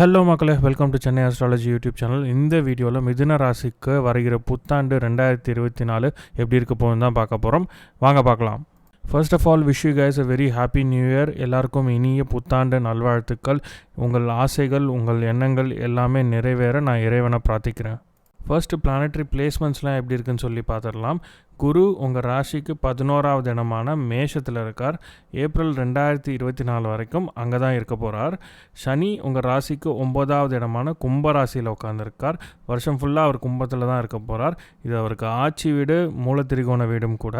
Hello மக்களே welcome to Chennai astrology YouTube channel இந்த வீடியோவில் மிதுன ராசிக்கு வருகிற புத்தாண்டு ரெண்டாயிரத்தி இருபத்தி நாலு எப்படி இருக்க போகுதுன்னு தான் பார்க்க போகிறோம் வாங்க பார்க்கலாம். First of all wish you guys very happy new year எல்லாருக்கும் இனிய புத்தாண்டு நல்வாழ்த்துக்கள். உங்கள் ஆசைகள் உங்கள் எண்ணங்கள் எல்லாமே நிறைவேற நான் இறைவனை பிரார்த்திக்கிறேன். ஃபர்ஸ்ட் பிளானட்டரி பிளேஸ்மெண்ட்ஸ்லாம் எப்படி இருக்குன்னு சொல்லி பார்த்துடலாம். குரு உங்கள் ராசிக்கு பதினோராவது இடமான மேஷத்தில் இருக்கார். ஏப்ரல் ரெண்டாயிரத்தி இருபத்தி நாலு வரைக்கும் அங்கே தான் இருக்க போகிறார் சனி உங்கள் ராசிக்கு ஒம்பதாவது இடமான கும்ப ராசியில் உட்காந்துருக்கார் வருஷம் ஃபுல்லாக அவர் கும்பத்தில் தான் இருக்க போகிறார் இது அவருக்கு ஆட்சி வீடு மூலத்திரிகோண வீடும் கூட.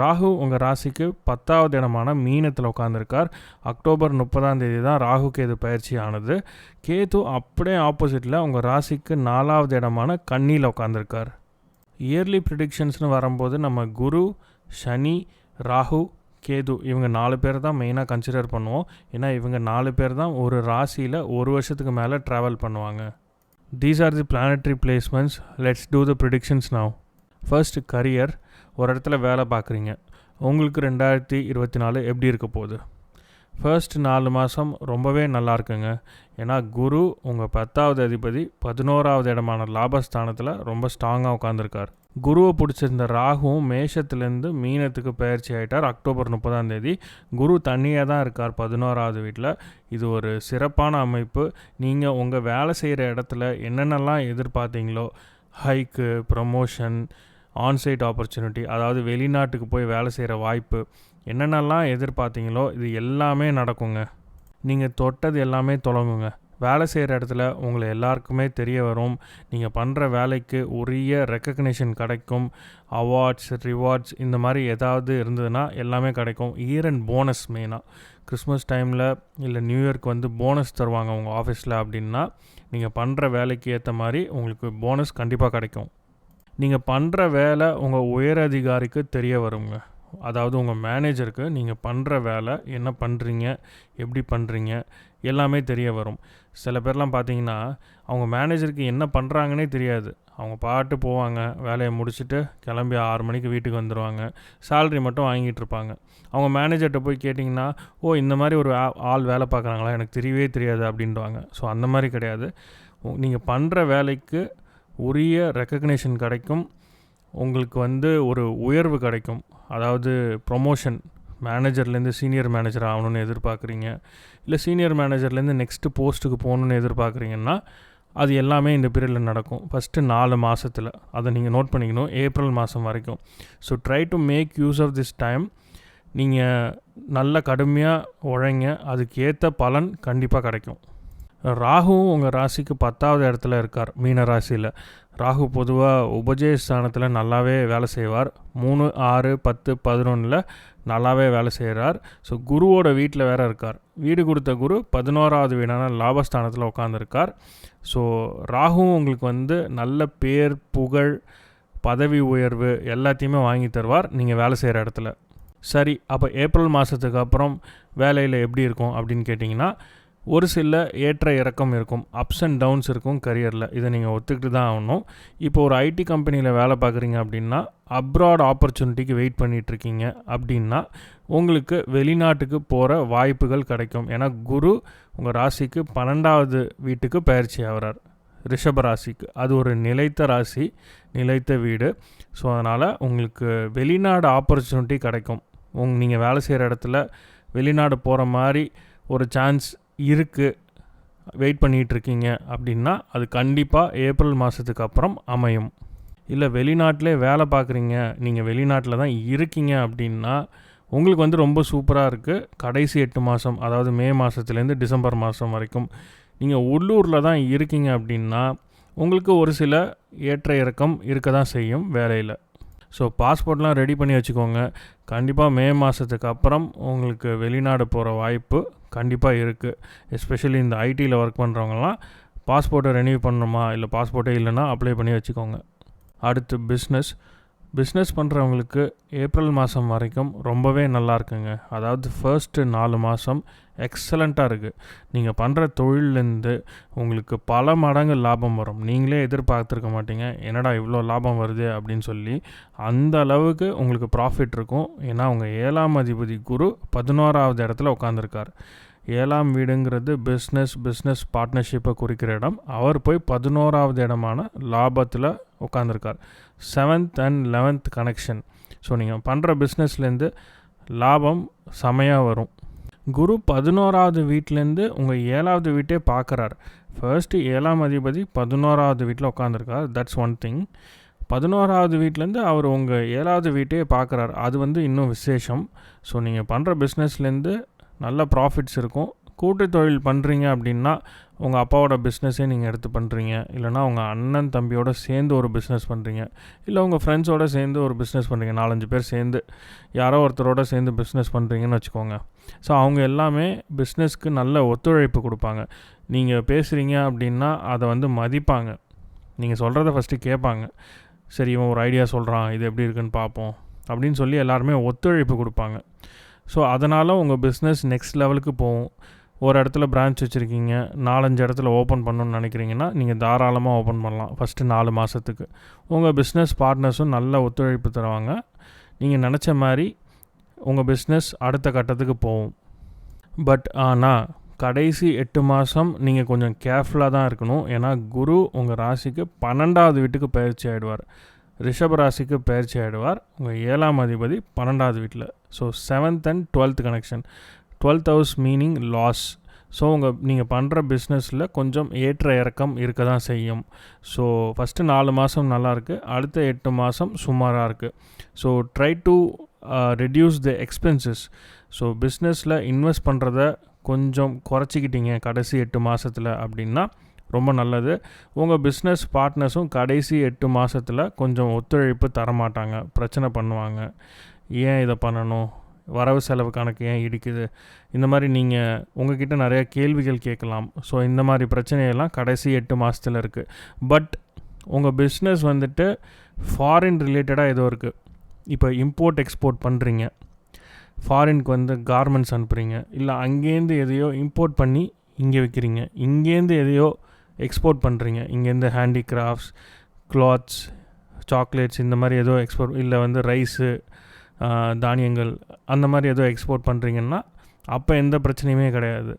ராகு உங்கள் ராசிக்கு பத்தாவது இடமான மீனத்தில் உட்காந்துருக்கார் அக்டோபர் முப்பதாம் தேதி தான் ராகு கேது பயிற்சி ஆனது. கேது அப்படியே ஆப்போசிட்டில் உங்கள் ராசிக்கு நாலாவது இடமான கண்ணியில் உட்காந்துருக்கார் இயர்லி ப்ரிடிக்ஷன்ஸ்னு வரும்போது நம்ம குரு சனி ராகு கேது இவங்க நாலு பேர் தான் மெயினாக கன்சிடர் பண்ணுவோம். ஏன்னா இவங்க நாலு பேர் தான் ஒரு ராசியில் ஒரு வருஷத்துக்கு மேலே ட்ராவல் பண்ணுவாங்க. These are the planetary placements let's do the predictions now first career ஒரு இடத்துல வேலை பார்க்குறீங்க. உங்களுக்கு ரெண்டாயிரத்தி இருபத்தி நாலு எப்படி இருக்க போகுது? ஃபர்ஸ்ட் நாலு மாதம் ரொம்பவே நல்லா இருக்குங்க. ஏன்னா குரு உங்கள் பத்தாவது அதிபதி பதினோராவது இடமான லாபஸ்தானத்தில் ரொம்ப ஸ்ட்ராங்காக உட்காந்துருக்கார் குருவை பிடிச்சிருந்த ராகுவும் மேஷத்துலேருந்து மீனத்துக்கு பயிற்சி ஆகிட்டார் அக்டோபர் முப்பதாம் தேதி குரு தனியாக தான் இருக்கார் பதினோராவது வீட்டில் இது ஒரு சிறப்பான அமைப்பு. நீங்கள் உங்கள் வேலை செய்கிற இடத்துல என்னென்னலாம் எதிர்பார்த்தீங்களோ ஹைக்கு ப்ரமோஷன் ஆன்சைட் ஆப்பர்ச்சுனிட்டி அதாவது வெளிநாட்டுக்கு போய் வேலை செய்கிற வாய்ப்பு என்னென்னலாம் எதிர்பார்த்தீங்களோ இது எல்லாமே நடக்குங்க. நீங்கள் தொட்டது எல்லாமே தொடங்குங்க வேலை செய்கிற இடத்துல உங்களை எல்லாருக்குமே தெரிய வரும். நீங்கள் பண்ணுற வேலைக்கு உரிய ரெக்கக்னேஷன் கிடைக்கும். அவார்ட்ஸ் ரிவார்ட்ஸ் இந்த மாதிரி ஏதாவது இருந்ததுன்னா எல்லாமே கிடைக்கும். இயர் அண்ட் போனஸ் மெயினாக கிறிஸ்மஸ் டைமில் இல்லை நியூ இயர்க்கு வந்து போனஸ் தருவாங்க உங்கள் ஆஃபீஸில் அப்படின்னா நீங்கள் பண்ணுற வேலைக்கு ஏற்ற மாதிரி உங்களுக்கு போனஸ் கண்டிப்பாக கிடைக்கும். நீங்கள் பண்ணுற வேலை உங்கள் உயர் அதிகாரிக்கு தெரிய வருங்க. அதாவது உங்கள் மேனேஜருக்கு நீங்கள் பண்ணுற வேலை என்ன பண்ணுறீங்க எப்படி பண்ணுறீங்க எல்லாமே தெரிய வரும். சில பேர்லாம் பார்த்தீங்கன்னா அவங்க மேனேஜருக்கு என்ன பண்ணுறாங்கன்னே தெரியாது. அவங்க பாட்டு போவாங்க வேலையை முடிச்சுட்டு கிளம்பி ஆறு மணிக்கு வீட்டுக்கு வந்துடுவாங்க சேல்ரி மட்டும் வாங்கிட்டு இருப்பாங்க. அவங்க மேனேஜர்கிட்ட போய் கேட்டிங்கன்னா ஓ இந்த மாதிரி ஒரு ஆ- ஆள் வேலை பார்க்குறாங்களா? எனக்கு தெரியவே தெரியாது அப்படின்வாங்க ஸோ அந்த மாதிரி கிடையாது. நீங்கள் பண்ணுற வேலைக்கு உரிய ரெக்கக்னேஷன் கிடைக்கும். உங்களுக்கு வந்து ஒரு உயர்வு கிடைக்கும். அதாவது ப்ரொமோஷன் மேனேஜர்லேருந்து சீனியர் மேனேஜர் ஆகணும்னு எதிர்பார்க்குறீங்க இல்லை சீனியர் மேனேஜர்லேருந்து நெக்ஸ்ட்டு போஸ்ட்டுக்கு போகணுன்னு எதிர்பார்க்குறீங்கன்னா அது எல்லாமே இந்த பீரியடில் நடக்கும். ஃபஸ்ட்டு நாலு மாதத்தில் அதை நீங்கள் நோட் பண்ணிக்கணும். ஏப்ரல் மாதம் வரைக்கும். So try to make use of this time நீங்கள் நல்ல கடுமையாக உழைங்க. அதுக்கு ஏற்ற பலன் கண்டிப்பாக கிடைக்கும். ராகுவும் உங்கள் ராசிக்கு பத்தாவது இடத்துல இருக்கார் மீன ராசியில். ராகு பொதுவாக உபஜய ஸ்தானத்தில் நல்லாவே வேலை செய்வார். மூணு ஆறு பத்து பதினொன்றில் நல்லாவே வேலை செய்கிறார் ஸோ குருவோட வீட்டில் வேற இருக்கார். வீடு கொடுத்த குரு பதினோராவது வீடான லாபஸ்தானத்தில் உட்காந்துருக்கார் ஸோ ராகுவும் உங்களுக்கு வந்து நல்ல பேர் புகழ் பதவி உயர்வு எல்லாத்தையுமே வாங்கி தருவார் நீங்கள் வேலை செய்கிற இடத்துல. சரி அப்போ ஏப்ரல் மாதத்துக்கு அப்புறம் வேலையில் எப்படி இருக்கும் அப்படின்னு கேட்டிங்கன்னா ஒரு சில ஏற்ற இறக்கம் இருக்கும் அப்ஸ் அண்ட் டவுன்ஸ் இருக்கும் கரியரில் இதை நீங்கள் ஒத்துக்கிட்டு தான் ஆகணும். இப்போ ஒரு ஐடி கம்பெனியில் வேலை பார்க்குறீங்க அப்படின்னா அப்ராட் ஆப்பர்ச்சுனிட்டிக்கு வெயிட் பண்ணிகிட்ருக்கீங்க அப்படின்னா உங்களுக்கு வெளிநாட்டுக்கு போகிற வாய்ப்புகள் கிடைக்கும். ஏன்னா குரு உங்கள் ராசிக்கு பன்னெண்டாவது வீட்டுக்கு பயிற்சி ஆகிறார். ரிஷப ராசிக்கு. அது ஒரு நிலைத்த ராசி நிலைத்த வீடு. ஸோ அதனால் உங்களுக்கு வெளிநாடு ஆப்பர்ச்சுனிட்டி கிடைக்கும். உங் நீங்கள் வேலை செய்கிற இடத்துல வெளிநாடு போகிற மாதிரி ஒரு சான்ஸ் இருக்குது வெயிட் பண்ணிகிட்ருக்கீங்க அப்படின்னா அது கண்டிப்பாக ஏப்ரல் மாதத்துக்கு அப்புறம் அமையும். இல்லை வெளிநாட்டிலே வேலை பார்க்குறீங்க நீங்கள் வெளிநாட்டில் தான் இருக்கீங்க அப்படின்னா உங்களுக்கு வந்து ரொம்ப சூப்பராக இருக்குது கடைசி எட்டு மாதம் அதாவது மே மாதத்துலேருந்து டிசம்பர் மாதம் வரைக்கும் நீங்கள் உள்ளூரில் தான் இருக்கீங்க அப்படின்னா உங்களுக்கு ஒரு சில ஏற்ற இறக்கம் இருக்க தான் செய்யும் வேலையில். ஸோ பாஸ்போர்ட்லாம் ரெடி பண்ணி வச்சுக்கோங்க. கண்டிப்பாக மே மாதத்துக்கு அப்புறம் உங்களுக்கு வெளிநாடு போகிற வாய்ப்பு கண்டிப்பாக இருக்குது எஸ்பெஷலி இந்த ஐடியில் ஒர்க் பண்ணுறவங்கலாம் பாஸ்போர்ட்டை ரெனியூ பண்ணணுமா? இல்லை பாஸ்போர்ட்டே இல்லைன்னா அப்ளை பண்ணி வச்சுக்கோங்க. அடுத்து பிஸ்னஸ் பிஸ்னஸ் பண்ணுறவங்களுக்கு ஏப்ரல் மாதம் வரைக்கும் ரொம்பவே நல்லா இருக்குங்க. அதாவது ஃபர்ஸ்ட்டு நாலு மாதம் எக்ஸலண்ட்டாக இருக்குது நீங்கள் பண்ணுற தொழிலேருந்து உங்களுக்கு பல மடங்கு லாபம் வரும். நீங்களே எதிர்பார்த்துருக்க மாட்டீங்க. என்னடா இவ்வளோ லாபம் வருது அப்படின்னு சொல்லி அந்த அளவுக்கு உங்களுக்கு ப்ராஃபிட் இருக்கும். ஏன்னா உங்கள் ஏழாம் அதிபதி குரு பதினோராவது இடத்துல உட்காந்துருக்கார் ஏழாம் வீடுங்கிறது பிஸ்னஸ் பிஸ்னஸ் பார்ட்னர்ஷிப்பை குறிக்கிற இடம். அவர் போய் பதினோராவது இடமான லாபத்தில் உட்காந்துருக்கார் seventh and eleventh connection so நீங்கள் பண்ணுற பிஸ்னஸ்லேருந்து லாபம் செமையாக வரும். குரு பதினோராவது வீட்டிலேருந்து உங்கள் ஏழாவது வீட்டே பார்க்குறார் ஃபர்ஸ்ட்டு ஏழாம் அதிபதி பதினோராவது வீட்டில் உட்காந்துருக்கார் தட்ஸ் ஒன் திங் பதினோராவது வீட்டிலேருந்து அவர் உங்கள் ஏழாவது வீட்டையே பார்க்குறாரு அது வந்து இன்னும் விசேஷம். ஸோ நீங்கள் பண்ணுற பிஸ்னஸ்லேருந்து நல்ல ப்ராஃபிட்ஸ் இருக்கும். கூட்டு தொழில் பண்ணுறீங்க அப்படின்னா உங்கள் அப்பாவோட பிஸ்னஸே நீங்கள் எடுத்து பண்ணுறீங்க இல்லைனா உங்கள் அண்ணன் தம்பியோட சேர்ந்து ஒரு பிஸ்னஸ் பண்ணுறீங்க இல்லை உங்கள் ஃப்ரெண்ட்ஸோட சேர்ந்து ஒரு பிஸ்னஸ் பண்ணுறீங்க நாலஞ்சு பேர் சேர்ந்து யாரோ ஒருத்தரோட சேர்ந்து பிஸ்னஸ் பண்ணுறீங்கன்னு வச்சுக்கோங்க. ஸோ அவங்க எல்லாமே பிஸ்னஸ்க்கு நல்ல ஒத்துழைப்பு கொடுப்பாங்க. நீங்கள் பேசுகிறீங்க அப்படின்னா அதை வந்து மதிப்பாங்க. நீங்கள் சொல்கிறத ஃபஸ்ட்டு கேட்பாங்க. சரி இவன் ஒரு ஐடியா சொல்கிறான் இது எப்படி இருக்குன்னு பார்ப்போம். அப்படின்னு சொல்லி எல்லாருமே ஒத்துழைப்பு கொடுப்பாங்க. ஸோ அதனால் உங்கள் பிஸ்னஸ் நெக்ஸ்ட் லெவலுக்கு போகும். ஒரு இடத்துல பிரான்ச் வச்சுருக்கீங்க நாலஞ்சு இடத்துல ஓப்பன் பண்ணணும்னு நினைக்கிறீங்கன்னா நீங்கள் தாராளமாக ஓப்பன் பண்ணலாம் ஃபஸ்ட்டு நாலு மாதத்துக்கு உங்கள் பிஸ்னஸ் பார்ட்னர்ஸும் நல்ல ஒத்துழைப்பு தருவாங்க. நீங்கள் நினச்ச மாதிரி உங்கள் பிஸ்னஸ் அடுத்த கட்டத்துக்கு போகும். பட் ஆனால் கடைசி எட்டு மாதம் நீங்கள் கொஞ்சம் கேர்ஃபுல்லாக தான் இருக்கணும். ஏன்னா குரு உங்கள் ராசிக்கு பன்னெண்டாவது வீட்டுக்கு பயிற்சி ஆகிடுவார் ரிஷப ராசிக்கு பயிற்சி ஆகிடுவார் உங்கள் ஏழாம் அதிபதி பன்னெண்டாவது வீட்டில் so seventh and twelfth connection twelfth house meaning loss so உங்கள் நீங்கள் பண்ணுற பிஸ்னஸில் கொஞ்சம் ஏற்ற இறக்கம் இருக்க தான் செய்யும். ஸோ ஃபஸ்ட்டு நாலு மாதம் நல்லாயிருக்கு அடுத்த எட்டு மாதம் சுமாராக இருக்குது so try to reduce the expenses so பிஸ்னஸில் இன்வெஸ்ட் பண்ணுறத கொஞ்சம் குறைச்சிக்கிட்டீங்க கடைசி எட்டு மாதத்தில் அப்படின்னா ரொம்ப நல்லது. உங்கள் பிஸ்னஸ் பார்ட்னர்ஸும் கடைசி எட்டு மாதத்தில் கொஞ்சம் ஒத்துழைப்பு தரமாட்டாங்க. பிரச்சனை பண்ணுவாங்க. ஏன் இதை பண்ணணும்? வரவு செலவு கணக்கு ஏன் இடிக்குது? இந்த மாதிரி நீங்கள் உங்ககிட்ட நிறைய கேள்விகள் கேட்கலாம். ஸோ இந்த மாதிரி பிரச்சனையெல்லாம் கடைசி எட்டு மாதத்தில் இருக்குது பட் உங்கள் பிஸ்னஸ் வந்துட்டு ஃபாரின் ரிலேட்டடாக ஏதோ இருக்குது இப்போ இம்போர்ட் எக்ஸ்போர்ட் பண்ணுறீங்க ஃபாரினுக்கு வந்து கார்மெண்ட்ஸ் அனுப்புகிறீங்க இல்லை அங்கேருந்து எதையோ இம்போர்ட் பண்ணி இங்கே விற்கிறீங்க இங்கேருந்து எதையோ எக்ஸ்போர்ட் பண்ணுறீங்க இங்கேருந்து ஹேண்டிகிராஃப்ட்ஸ் க்ளாத்ஸ் சாக்லேட்ஸ் இந்த மாதிரி ஏதோ எக்ஸ்போர்ட் இல்லை வந்து ரைஸு தானியங்கள் அந்த மாதிரி ஏதோ எக்ஸ்போர்ட் பண்ணுறீங்கன்னா அப்போ எந்த பிரச்சனையுமே கிடையாது.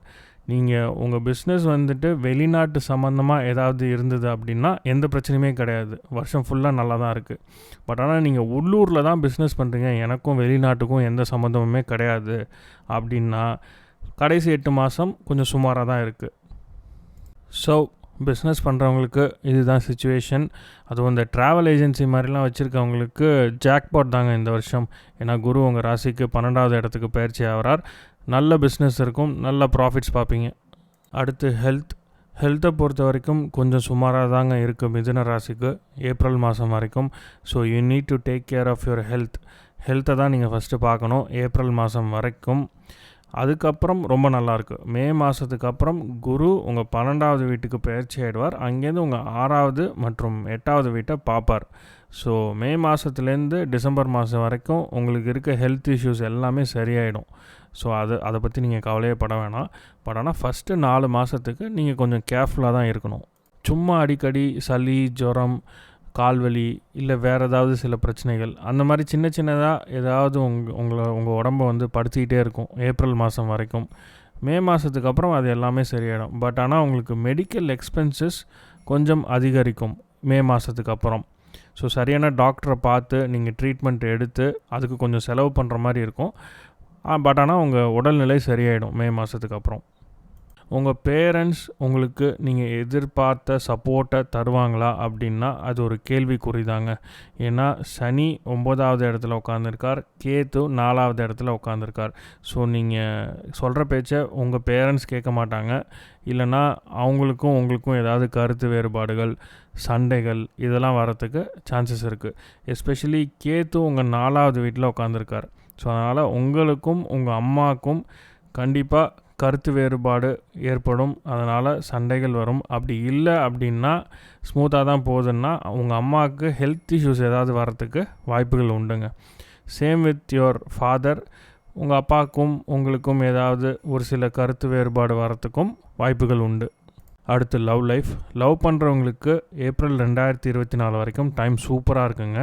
நீங்கள் உங்கள் பிஸ்னஸ் வந்துட்டு வெளிநாட்டு சம்மந்தமாக ஏதாவது இருந்தது அப்படின்னா எந்த பிரச்சனையுமே கிடையாது. வருஷம் ஃபுல்லாக நல்லா தான் இருக்குது பட் ஆனால் நீங்கள் உள்ளூரில் தான் பிஸ்னஸ் பண்ணுறீங்க எனக்கும் வெளிநாட்டுக்கும் எந்த சம்மந்தமுமே கிடையாது அப்படின்னா கடைசி எட்டு மாதம் கொஞ்சம் சுமாராக தான் இருக்குது ஸோ பிஸ்னஸ் பண்ணுறவங்களுக்கு இதுதான் சுச்சுவேஷன் அதுவும் இந்த ட்ராவல் ஏஜென்சி மாதிரிலாம் வச்சுருக்கவங்களுக்கு ஜாக்பாட் தாங்க இந்த வருஷம். ஏன்னா குரு உங்கள் ராசிக்கு பன்னெண்டாவது இடத்துக்கு பயிற்சி ஆகிறார் நல்ல பிஸ்னஸ் இருக்கும். நல்ல ப்ராஃபிட்ஸ் பார்ப்பீங்க. அடுத்து ஹெல்த் ஹெல்த்தை பொறுத்த வரைக்கும் கொஞ்சம் சுமாராக தாங்க இருக்குது மிதுன ராசிக்கு. ஏப்ரல் மாதம் வரைக்கும். So you need to take care of your health ஹெல்த்தை தான் நீங்கள் ஃபஸ்ட்டு பார்க்கணும். ஏப்ரல் மாதம் வரைக்கும் அதுக்கப்புறம் ரொம்ப நல்லாயிருக்கு மே மாதத்துக்கு அப்புறம் குரு உங்கள் பன்னெண்டாவது வீட்டுக்கு பயிற்சி ஆகிடுவார் அங்கேருந்து உங்கள் ஆறாவது மற்றும் எட்டாவது வீட்டை பார்ப்பார். ஸோ மே மாதத்துலேருந்து டிசம்பர் மாதம் வரைக்கும் உங்களுக்கு இருக்க ஹெல்த் இஷ்யூஸ் எல்லாமே சரியாயிடும். ஸோ அது அதை பற்றி நீங்கள் கவலையே பட வேணாம். பட் ஆனால் ஃபஸ்ட்டு நாலு மாதத்துக்கு நீங்கள் கொஞ்சம் கேர்ஃபுல்லாக தான் இருக்கணும். சும்மா அடிக்கடி சளி ஜுரம் கால்வலி இல்லை வேறு ஏதாவது சில பிரச்சனைகள் அந்த மாதிரி சின்ன சின்னதாக ஏதாவது உங்க உங்களை உங்கள் உடம்ப வந்து படுத்திக்கிட்டே இருக்கும் ஏப்ரல் மாதம் வரைக்கும். மே மாதத்துக்கு அப்புறம் அது எல்லாமே சரியாயிடும். பட் ஆனால் உங்களுக்கு மெடிக்கல் எக்ஸ்பென்சஸ் கொஞ்சம் அதிகரிக்கும் மே மாதத்துக்கு அப்புறம். ஸோ சரியான டாக்டரை பார்த்து நீங்கள் ட்ரீட்மெண்ட் எடுத்து அதுக்கு கொஞ்சம் செலவு பண்ணுற மாதிரி இருக்கும். பட் ஆனால் உங்கள் உடல்நிலை சரியாயிடும் மே மாதத்துக்கு அப்புறம். உங்கள் பேரண்ட்ஸ் உங்களுக்கு நீங்கள் எதிர்பார்த்த சப்போர்ட்டை தருவாங்களா அப்படின்னா அது ஒரு கேள்விக்குறி தாங்க ஏன்னா சனி ஒம்பதாவது இடத்துல உட்காந்துருக்கார் கேத்து நாலாவது இடத்துல உட்காந்துருக்கார் ஸோ நீங்கள் சொல்கிற பேச்சை உங்கள் பேரண்ட்ஸ் கேட்க மாட்டாங்க. இல்லைன்னா அவங்களுக்கும் உங்களுக்கும் ஏதாவது கருத்து வேறுபாடுகள் சண்டைகள் இதெல்லாம் வரத்துக்கு சான்சஸ் இருக்குது எஸ்பெஷலி கேத்து உங்கள் நாலாவது வீட்டில் உட்காந்துருக்கார் ஸோ அதனால் உங்களுக்கும் உங்கள் அம்மாவுக்கும் கண்டிப்பாக கருத்து வேறுபாடு ஏற்படும். அதனால் சண்டைகள் வரும். அப்படி இல்லை அப்படின்னா ஸ்மூத்தாக தான் போகுதுன்னா உங்கள் அம்மாவுக்கு ஹெல்த் இஷ்யூஸ் ஏதாவது வரத்துக்கு வாய்ப்புகள் உண்டுங்க. சேம் வித் யுவர் ஃபாதர் உங்கள் அப்பாவுக்கும் உங்களுக்கும் ஏதாவது ஒரு சில கருத்து வேறுபாடு வரத்துக்கும் வாய்ப்புகள் உண்டு. அடுத்து லவ் லைஃப். லவ் பண்ணுறவங்களுக்கு ஏப்ரல் ரெண்டாயிரத்தி இருபத்தி நாலு வரைக்கும் டைம் சூப்பராக இருக்குங்க.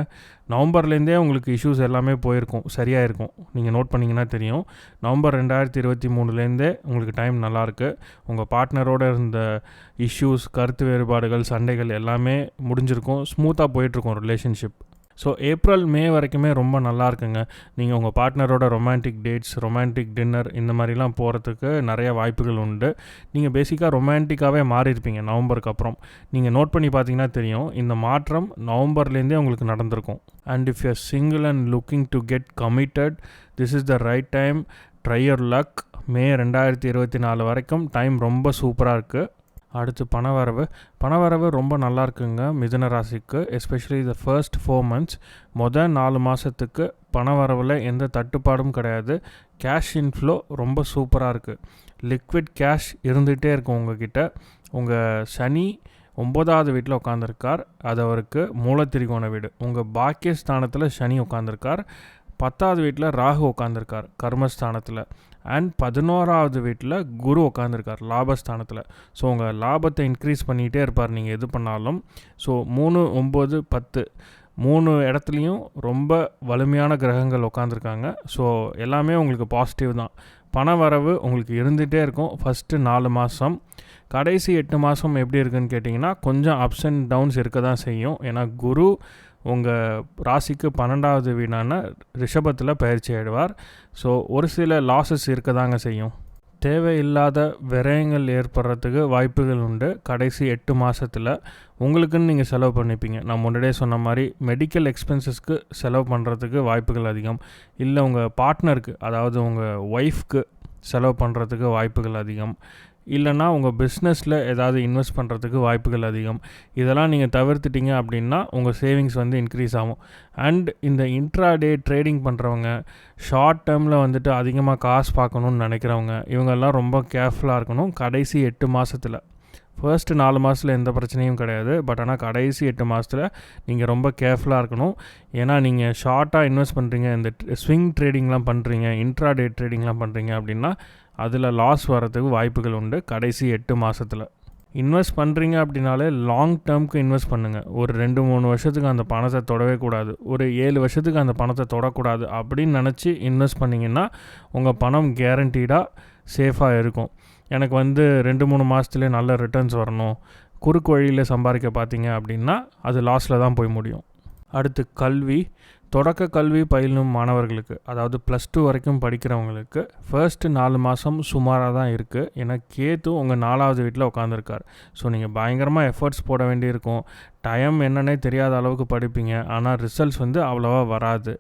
நவம்பர்லேருந்தே உங்களுக்கு இஷ்யூஸ் எல்லாமே போயிருக்கும் சரியாக இருக்கும் நீங்கள் நோட் பண்ணிங்கன்னா தெரியும். நவம்பர் ரெண்டாயிரத்தி இருபத்தி மூணுலேருந்தே உங்களுக்கு டைம் நல்லாயிருக்கு உங்கள் பார்ட்னரோட இருந்த இஷ்யூஸ் கருத்து வேறுபாடுகள் சண்டைகள் எல்லாமே முடிஞ்சிருக்கும். ஸ்மூத்தாக போயிட்டுருக்கும் ரிலேஷன்ஷிப். ஸோ ஏப்ரல் மே வரைக்குமே ரொம்ப நல்லா இருக்குங்க. நீங்கள் உங்கள் பார்ட்னரோட ரொமான்டிக் டேட்ஸ் ரொமான்டிக் டின்னர் இந்த மாதிரிலாம் போகிறதுக்கு நிறைய வாய்ப்புகள் உண்டு. நீங்கள் பேசிக்காக ரொமான்டிக்காகவே மாறியிருப்பீங்க நவம்பருக்கு அப்புறம். நீங்கள் நோட் பண்ணி பார்த்தீங்கன்னா தெரியும் இந்த மாற்றம் நவம்பர்லேருந்தே உங்களுக்கு நடந்திருக்கும். And if you're single and looking to get committed this is the right time try your luck May ரெண்டாயிரத்தி இருபத்தி நாலு வரைக்கும் டைம் ரொம்ப சூப்பராக இருக்குது அடுத்து பணவரவு. பணவரவு ரொம்ப நல்லா இருக்குங்க மிதுன ராசிக்கு especially the first four months மொதல் நாலு மாதத்துக்கு பணவரவில் எந்த தட்டுப்பாடும் கிடையாது. கேஷ் இன்ஃப்ளோ ரொம்ப சூப்பராக இருக்குது லிக்விட் கேஷ் இருந்துகிட்டே இருக்கும் உங்ககிட்ட. உங்கள் சனி ஒம்பதாவது வீட்டில் உட்காந்துருக்கார் அது அவருக்கு மூலத்திரிகோண வீடு. உங்கள் பாக்கியஸ்தானத்தில் சனி உட்காந்துருக்கார் பத்தாவது வீட்டில் ராகு உட்காந்துருக்கார் கர்மஸ்தானத்தில். அண்ட் பதினோராவது வீட்டில் குரு உட்காந்துருக்கார் லாபஸ்தானத்தில். ஸோ உங்கள் லாபத்தை இன்க்ரீஸ் பண்ணிகிட்டே இருப்பார் நீங்கள் எது பண்ணாலும். ஸோ மூணு ஒம்பது பத்து. மூணு இடத்துலையும் ரொம்ப வலிமையான கிரகங்கள் உட்காந்துருக்காங்க ஸோ எல்லாமே உங்களுக்கு பாசிட்டிவ் தான். பண வரவு உங்களுக்கு இருந்துகிட்டே இருக்கும் ஃபஸ்ட்டு நாலு மாதம் கடைசி எட்டு மாதம் எப்படி இருக்குன்னு கேட்டிங்கன்னா கொஞ்சம் அப்ஸ் அண்ட் டவுன்ஸ் இருக்க தான் செய்யும். ஏன்னா குரு உங்கள் ராசிக்கு பன்னெண்டாவது வீடான ரிஷபத்தில் பயிற்சி ஆகிடுவார் ஸோ ஒரு சில லாஸஸ் இருக்க தாங்க செய்யும். தேவையில்லாத விரயங்கள் ஏற்படுறதுக்கு வாய்ப்புகள் உண்டு. கடைசி எட்டு மாதத்தில் உங்களுக்குன்னு நீங்கள் செலவு பண்ணிப்பீங்க. நான் முன்னாடியே சொன்ன மாதிரி மெடிக்கல் எக்ஸ்பென்சஸ்க்கு செலவு பண்ணுறதுக்கு வாய்ப்புகள் அதிகம். இல்லை உங்கள் பார்ட்னருக்கு அதாவது உங்கள் ஒய்ஃப்க்கு செலவு பண்ணுறதுக்கு வாய்ப்புகள் அதிகம். இல்லைனா உங்கள் பிஸ்னஸில் ஏதாவது இன்வெஸ்ட் பண்ணுறதுக்கு வாய்ப்புகள் அதிகம். இதெல்லாம் நீங்கள் தவிர்த்துட்டீங்க அப்படின்னா உங்கள் சேவிங்ஸ் வந்து இன்க்ரீஸ் ஆகும். அண்ட் இந்த இன்ட்ராடே ட்ரேடிங் பண்ணுறவங்க ஷார்ட் டேர்மில் வந்துட்டு அதிகமாக காசு பார்க்கணுன்னு நினைக்கிறவங்க இவங்கெல்லாம் ரொம்ப கேர்ஃபுல்லாக இருக்கணும். கடைசி எட்டு மாதத்தில் ஃபர்ஸ்ட்டு நாலு மாதத்தில் எந்த பிரச்சனையும் கிடையாது. பட் ஆனால் கடைசி எட்டு மாதத்தில் நீங்கள் ரொம்ப கேர்ஃபுல்லாக இருக்கணும். ஏன்னா நீங்கள் ஷார்ட்டாக இன்வெஸ்ட் பண்ணுறீங்க இந்த ஸ்விங் ட்ரேடிங்லாம் பண்ணுறீங்க இன்ட்ராடே ட்ரேடிங்லாம் பண்ணுறீங்க அப்படின்னா அதில் லாஸ் வரதுக்கு வாய்ப்புகள் உண்டு. கடைசி எட்டு மாதத்தில் இன்வெஸ்ட் பண்ணுறீங்க அப்படின்னாலே லாங் டேர்முக்கு இன்வெஸ்ட் பண்ணுங்கள் ஒரு ரெண்டு மூணு வருஷத்துக்கு அந்த பணத்தை தொடவே கூடாது. ஒரு ஏழு வருஷத்துக்கு அந்த பணத்தை தொடக்கூடாது அப்படின்னு நினச்சி இன்வெஸ்ட் பண்ணிங்கன்னா உங்கள் பணம் கேரண்டீடாக சேஃபாக இருக்கும். எனக்கு வந்து ரெண்டு மூணு மாதத்துலேயே நல்ல ரிட்டர்ன்ஸ் வரணும். குறுக்கு வழியில் சம்பாதிக்க பார்த்தீங்க அப்படின்னா அது லாஸில் தான் போய் முடியும். அடுத்து கல்வி. தொடக்க கல்வி பயிலும் மாணவர்களுக்கு அதாவது ப்ளஸ் டூ வரைக்கும் படிக்கிறவங்களுக்கு ஃபர்ஸ்ட்டு நாலு மாதம் சுமாராக தான் இருக்குது ஏன்னா கேத்து உங்கள் நாலாவது வீட்டில் உட்காந்துருக்கார் ஸோ நீங்கள் பயங்கரமாக எஃபர்ட்ஸ் போட வேண்டியிருக்கும். டைம் என்னன்னே தெரியாத அளவுக்கு படிப்பீங்க. ஆனால் ரிசல்ட்ஸ் வந்து அவ்வளோவா வராது.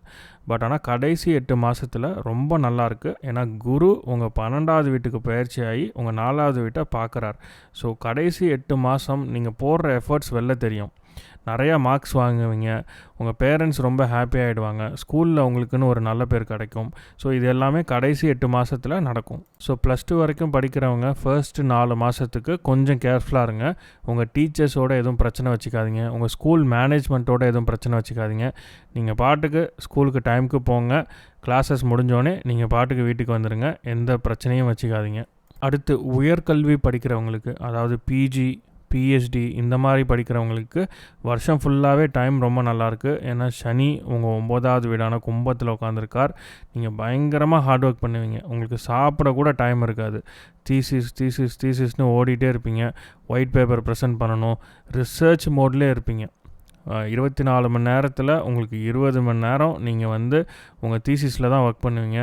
பட் ஆனால் கடைசி எட்டு மாதத்தில் ரொம்ப நல்லாயிருக்கு ஏன்னா குரு உங்கள் பன்னெண்டாவது வீட்டுக்கு பயிற்சி ஆகி உங்கள் நாலாவது வீட்டை பார்க்குறார் ஸோ கடைசி எட்டு மாதம் நீங்கள் போடுற எஃபர்ட்ஸ் வெளில தெரியும். நிறையா மார்க்ஸ் வாங்குவீங்க. உங்கள் பேரண்ட்ஸ் ரொம்ப ஹாப்பி ஆகிடுவாங்க ஸ்கூலில் உங்களுக்குன்னு ஒரு நல்ல பேர் கிடைக்கும். ஸோ இது எல்லாமே கடைசி எட்டு மாதத்தில் நடக்கும். ஸோ ப்ளஸ் டூ வரைக்கும் படிக்கிறவங்க ஃபர்ஸ்ட்டு நாலு மாதத்துக்கு கொஞ்சம் கேர்ஃபுல்லாக இருங்க. உங்கள் டீச்சர்ஸோட எதுவும் பிரச்சனை வச்சுக்காதீங்க. உங்கள் ஸ்கூல் மேனேஜ்மெண்ட்டோட எதுவும் பிரச்சனை வச்சுக்காதீங்க. நீங்கள் பாட்டுக்கு ஸ்கூலுக்கு டைமுக்கு போங்க. கிளாஸஸ் முடிஞ்சோடனே நீங்கள் பாட்டுக்கு வீட்டுக்கு வந்துடுங்க எந்த பிரச்சனையும் வச்சுக்காதீங்க. அடுத்து உயர்கல்வி படிக்கிறவங்களுக்கு அதாவது பிஜி பிஹெச்டி இந்த மாதிரி படிக்கிறவங்களுக்கு வருஷம் ஃபுல்லாகவே டைம் ரொம்ப நல்லாயிருக்கு ஏன்னா சனி உங்கள் ஒம்போதாவது வீடான கும்பத்தில் உட்காந்துருக்கார் நீங்கள் பயங்கரமாக ஹார்ட் ஒர்க் பண்ணுவீங்க. உங்களுக்கு சாப்பிட கூட டைம் இருக்காது. தீசிஸ் தீசிஸ் தீசிஸ்னு ஓடிட்டே இருப்பீங்க. ஒயிட் பேப்பர் ப்ரெசென்ட் பண்ணணும். ரிசர்ச் மோட்லேயே இருப்பீங்க. இருபத்தி நாலு மணி நேரத்தில் உங்களுக்கு இருபது மணி நேரம் நீங்கள் வந்து உங்கள் தீசிஸில் தான் ஒர்க் பண்ணுவீங்க.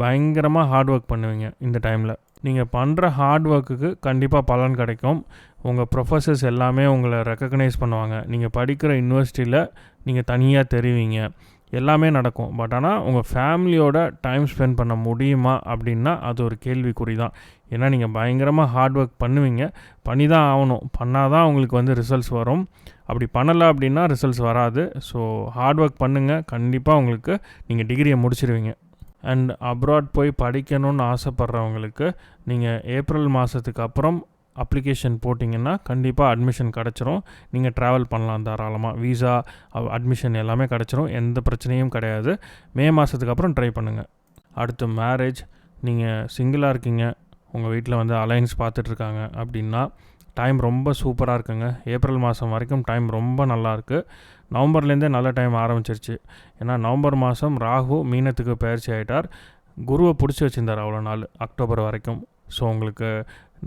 பயங்கரமாக ஹார்ட் ஒர்க் பண்ணுவீங்க இந்த டைமில் நீங்கள் பண்ணுற ஹார்ட் ஒர்க்குக்கு கண்டிப்பாக பலன் கிடைக்கும். உங்கள் ப்ரொஃபஸர்ஸ் எல்லாமே உங்களை ரெக்கக்னைஸ் பண்ணுவாங்க. நீங்கள் படிக்கிற யூனிவர்சிட்டியில் நீங்கள் தனியாக தெரிவிங்க. எல்லாமே நடக்கும். பட் ஆனால் உங்கள் ஃபேமிலியோட டைம் ஸ்பெண்ட் பண்ண முடியுமா அப்படின்னா அது ஒரு கேள்விக்குறி தான். ஏன்னா நீங்கள் பயங்கரமாக ஹார்ட் ஒர்க் பண்ணுவீங்க. பண்ணி தான் ஆகணும். பண்ணால் தான் உங்களுக்கு வந்து ரிசல்ட்ஸ் வரும். அப்படி பண்ணலை அப்படின்னா ரிசல்ட்ஸ் வராது. ஸோ ஹார்ட் ஒர்க் பண்ணுங்கள் கண்டிப்பாக உங்களுக்கு நீங்கள் டிகிரியை முடிச்சிருவீங்க. அண்ட் அப்ராட் போய் படிக்கணும்னு ஆசைப்பட்றவங்களுக்கு நீங்கள் ஏப்ரல் மாதத்துக்கு அப்புறம் அப்ளிகேஷன் போட்டிங்கன்னா கண்டிப்பாக அட்மிஷன் கிடச்சிரும். நீங்கள் ட்ராவல் பண்ணலாம் தாராளமாக வீசா அட்மிஷன் எல்லாமே கிடச்சிரும். எந்த பிரச்சனையும் கிடையாது. மே மாதத்துக்கு அப்புறம் ட்ரை பண்ணுங்கள் அடுத்து மேரேஜ் நீங்கள் சிங்கிளாக இருக்கீங்க. உங்கள் வீட்டில் வந்து அலைன்ஸ் பார்த்துட்ருக்காங்க அப்படின்னா டைம் ரொம்ப சூப்பராக இருக்குங்க. ஏப்ரல் மாதம் வரைக்கும் டைம் ரொம்ப நல்லாயிருக்கு நவம்பர்லேருந்தே நல்ல டைம் ஆரம்பிச்சிருச்சு. ஏன்னா நவம்பர் மாதம் ராகு மீனத்துக்கு பயிற்சி ஆகிட்டார் குருவை பிடிச்சி வச்சுருந்தார் அவ்வளோ நாள் அக்டோபர் வரைக்கும். ஸோ உங்களுக்கு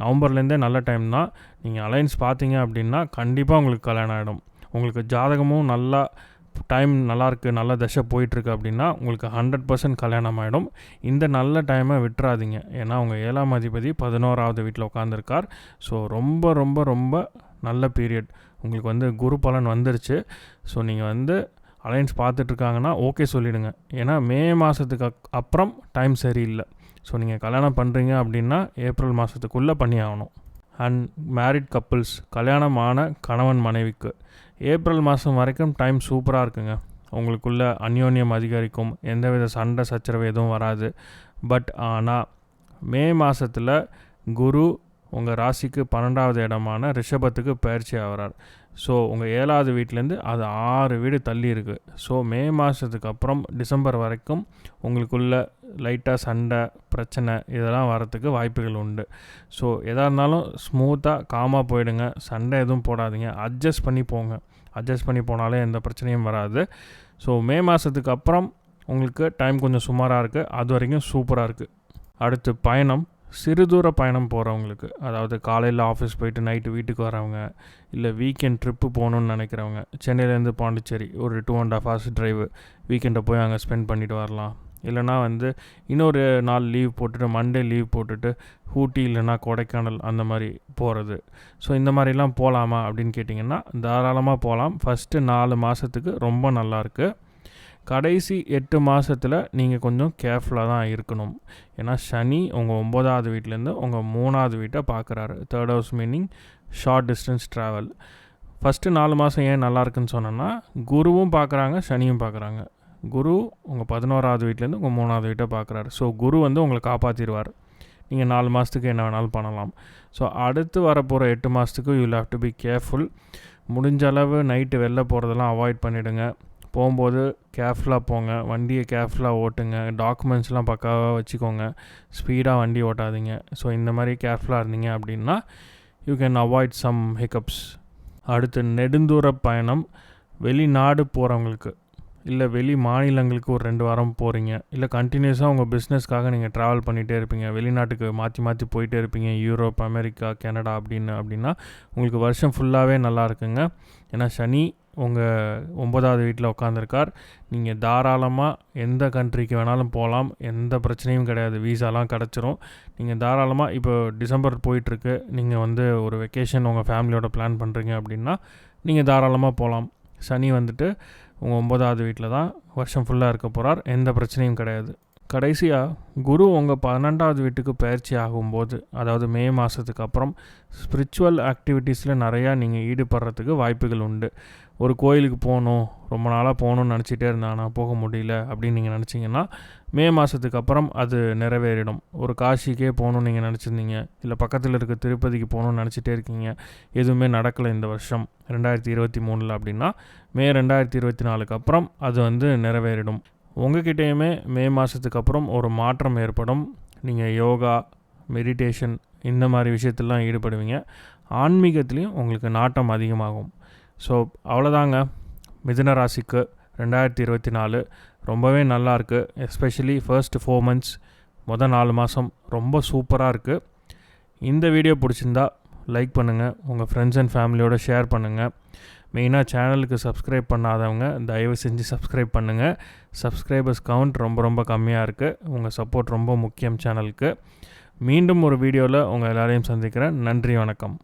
நவம்பர்லேருந்தே நல்ல டைம் தான். நீங்கள் அலைன்ஸ் பார்த்தீங்க அப்படின்னா கண்டிப்பாக உங்களுக்கு கல்யாணம் ஆகிடும் உங்களுக்கு ஜாதகமும் நல்லா டைம் நல்லாயிருக்கு நல்ல தசை போயிட்டுருக்கு அப்படின்னா உங்களுக்கு ஹண்ட்ரட் பர்சன்ட் கல்யாணம் ஆகிடும் இந்த நல்ல டைமை விட்டுறாதீங்க. ஏன்னா அவங்க ஏழாம் அதிபதி பதினோராவது வீட்டில் உட்காந்துருக்கார் ஸோ ரொம்ப ரொம்ப ரொம்ப நல்ல பீரியட் உங்களுக்கு வந்து குரு பலன் வந்துருச்சு. ஸோ நீங்கள் வந்து அலைன்ஸ் பார்த்துட்ருக்காங்கன்னா ஓகே சொல்லிவிடுங்க ஏன்னா மே மாதத்துக்கு அப்புறம் டைம் சரியில்லை. ஸோ நீங்கள் கல்யாணம் பண்ணுறீங்க அப்படின்னா ஏப்ரல் மாதத்துக்குள்ளே பண்ணி ஆகணும் அண்ட் மேரிட் கப்புள்ஸ் கல்யாணமான கணவன் மனைவிக்கு. ஏப்ரல் மாதம் வரைக்கும் டைம் சூப்பராக இருக்குங்க. உங்களுக்குள்ள அந்யோன்யம் அதிகரிக்கும். எந்தவித சண்டை சச்சரவு எதுவும் வராது. பட் ஆனால் மே மாதத்தில் குரு உங்கள் ராசிக்கு பன்னெண்டாவது இடமான ரிஷபத்துக்கு பயிற்சி ஆகிறார். ஸோ உங்கள் ஏழாவது வீட்டிலேருந்து அது ஆறு வீடு தள்ளி இருக்குது ஸோ மே மாதத்துக்கு அப்புறம் டிசம்பர் வரைக்கும் உங்களுக்குள்ள லைட்டாக சண்டை பிரச்சனை இதெல்லாம் வரத்துக்கு வாய்ப்புகள் உண்டு. ஸோ எதாக இருந்தாலும் ஸ்மூத்தாக காமாக போயிடுங்க. சண்டை எதுவும் போடாதீங்க. அட்ஜஸ்ட் பண்ணி போங்க. அட்ஜஸ்ட் பண்ணி போனாலே எந்த பிரச்சனையும் வராது. ஸோ மே மாதத்துக்கு அப்புறம் உங்களுக்கு டைம் கொஞ்சம் சுமாராக இருக்குது அது வரைக்கும் சூப்பராக இருக்குது அடுத்து பயணம். சிறு தூர பயணம் போகிறவங்களுக்கு அதாவது காலையில் ஆஃபீஸ் போயிட்டு நைட்டு வீட்டுக்கு வரவங்க இல்லை வீக்கெண்ட் ட்ரிப்பு போகணுன்னு நினைக்கிறவங்க சென்னையிலேருந்து பாண்டிச்சேரி ஒரு two and half hours drive வீக்கெண்டை போய் அங்கே ஸ்பெண்ட் பண்ணிட்டு வரலாம். இல்லைனா வந்து இன்னொரு நாள் லீவ் போட்டுட்டு மண்டே லீவ் போட்டுட்டு ஊட்டி இல்லைனா கொடைக்கானல் அந்த மாதிரி போகிறது ஸோ இந்த மாதிரிலாம் போகலாமா அப்படின்னு கேட்டிங்கன்னா தாராளமாக போகலாம் ஃபஸ்ட்டு நாலு மாதத்துக்கு ரொம்ப நல்லாயிருக்கு கடைசி எட்டு மாதத்தில் நீங்கள் கொஞ்சம் கேர்ஃபுல்லாக தான் இருக்கணும். ஏன்னா சனி உங்கள் ஒம்பதாவது வீட்டிலேருந்து உங்கள் மூணாவது வீட்டை பார்க்குறாரு third house meaning short distance travel first நாலு மாதம் ஏன் நல்லாயிருக்குன்னு சொன்னோன்னா குருவும் பார்க்குறாங்க சனியும் பார்க்குறாங்க குரு உங்கள் பதினோராவது வீட்டிலேருந்து உங்கள் மூணாவது வீட்டை பார்க்குறாரு ஸோ குரு வந்து உங்களை காப்பாற்றிடுவார் நீங்கள் நாலு மாதத்துக்கு என்ன வேணாலும் பண்ணலாம். ஸோ அடுத்து வரப்போகிற எட்டு மாதத்துக்கு you have to be careful முடிஞ்ச அளவு நைட்டு வெளில போகிறதெல்லாம் அவாய்ட் பண்ணிவிடுங்க போகும்போது கேர்ஃபுல்லாக போங்க. வண்டியை கேர்ஃபுல்லாக ஓட்டுங்க. டாக்குமெண்ட்ஸ்லாம் பக்காவாக வச்சுக்கோங்க. ஸ்பீடாக வண்டி ஓட்டாதீங்க. ஸோ இந்த மாதிரி கேர்ஃபுல்லாக இருந்தீங்க அப்படின்னா you can avoid some hiccups அடுத்து நெடுந்தூர பயணம். வெளிநாடு போகிறவங்களுக்கு இல்லை வெளி மாநிலங்களுக்கு ஒரு ரெண்டு வாரம் போகிறீங்க இல்லை கண்டினியூஸாக உங்கள் பிஸ்னஸ்க்காக நீங்கள் ட்ராவல் பண்ணிகிட்டே இருப்பீங்க. வெளிநாட்டுக்கு மாற்றி மாற்றி போயிட்டே இருப்பீங்க. யூரோப் அமெரிக்கா கனடா அப்படின்னு அப்படின்னா உங்களுக்கு வருஷம் ஃபுல்லாகவே நல்லா இருக்குங்க. ஏன்னா சனி உங்கள் ஒம்பதாவது வீட்டில் உட்காந்துருக்கார் நீங்கள் தாராளமாக எந்த கண்ட்ரிக்கு வேணாலும் போகலாம் எந்த பிரச்சனையும் கிடையாது. வீசாலாம் கிடச்சிரும். நீங்கள் தாராளமாக இப்போ டிசம்பர் போயிட்டுருக்கு. நீங்கள் வந்து ஒரு வெக்கேஷன் உங்கள் ஃபேமிலியோட பிளான் பண்ணுறீங்க அப்படின்னா நீங்கள் தாராளமாக போகலாம் சனி வந்துட்டு உங்கள் ஒம்பதாவது வீட்டில் தான் வருஷம் ஃபுல்லாக இருக்க போகிறார் எந்த பிரச்சனையும் கிடையாது. கடைசியாக குரு உங்கள் பன்னெண்டாவது வீட்டுக்கு பயிற்சி ஆகும்போது அதாவது மே மாதத்துக்கு அப்புறம் ஸ்பிரிச்சுவல் ஆக்டிவிட்டீஸில் நிறையா நீங்கள் ஈடுபடுறதுக்கு வாய்ப்புகள் உண்டு. ஒரு கோயிலுக்கு போகணும் ரொம்ப நாளாக போகணுன்னு நினச்சிட்டே இருந்தேன் ஆனால் போக முடியல அப்படின்னு நீங்கள் நினச்சிங்கன்னா மே மாதத்துக்கு அப்புறம் அது நிறைவேறிடும். ஒரு காசிக்கே போகணுன்னு நீங்கள் நினச்சிருந்தீங்க இல்லை பக்கத்தில் இருக்க திருப்பதிக்கு போகணுன்னு நினச்சிட்டே இருக்கீங்க எதுவுமே நடக்கலை இந்த வருஷம் ரெண்டாயிரத்தி இருபத்தி மூணில் அப்படின்னா மே ரெண்டாயிரத்தி இருபத்தி நாலுக்கு அப்புறம் அது வந்து நிறைவேறிடும். உங்ககிட்டயுமே மே மாதத்துக்கு அப்புறம் ஒரு மாற்றம் ஏற்படும். நீங்கள் யோகா மெடிடேஷன் இந்த மாதிரி விஷயத்திலாம் ஈடுபடுவீங்க. ஆன்மீகத்துலேயும் உங்களுக்கு நாட்டம் அதிகமாகும். ஸோ அவ்வளோதாங்க மிதுன ராசிக்கு ரெண்டாயிரத்தி இருபத்தி நாலு ரொம்பவே நல்லாயிருக்கு எஸ்பெஷலி ஃபர்ஸ்ட் ஃபோர் மந்த்ஸ் மொதல் நாலு மாதம் ரொம்ப சூப்பராக இருக்குது இந்த வீடியோ பிடிச்சிருந்தா லைக் பண்ணுங்கள் உங்கள் ஃப்ரெண்ட்ஸ் அண்ட் ஃபேமிலியோட ஷேர் பண்ணுங்கள் மெயினாக சேனலுக்கு சப்ஸ்கிரைப் பண்ணாதவங்க தயவு செஞ்சு சப்ஸ்கிரைப் பண்ணுங்கள் சப்ஸ்கிரைபர்ஸ் கவுண்ட் ரொம்ப ரொம்ப கம்மியாக இருக்குது உங்கள் சப்போர்ட் ரொம்ப முக்கியம் சேனலுக்கு மீண்டும் ஒரு வீடியோவில் உங்கள் எல்லோரையும் சந்திக்கிறேன். நன்றி வணக்கம்.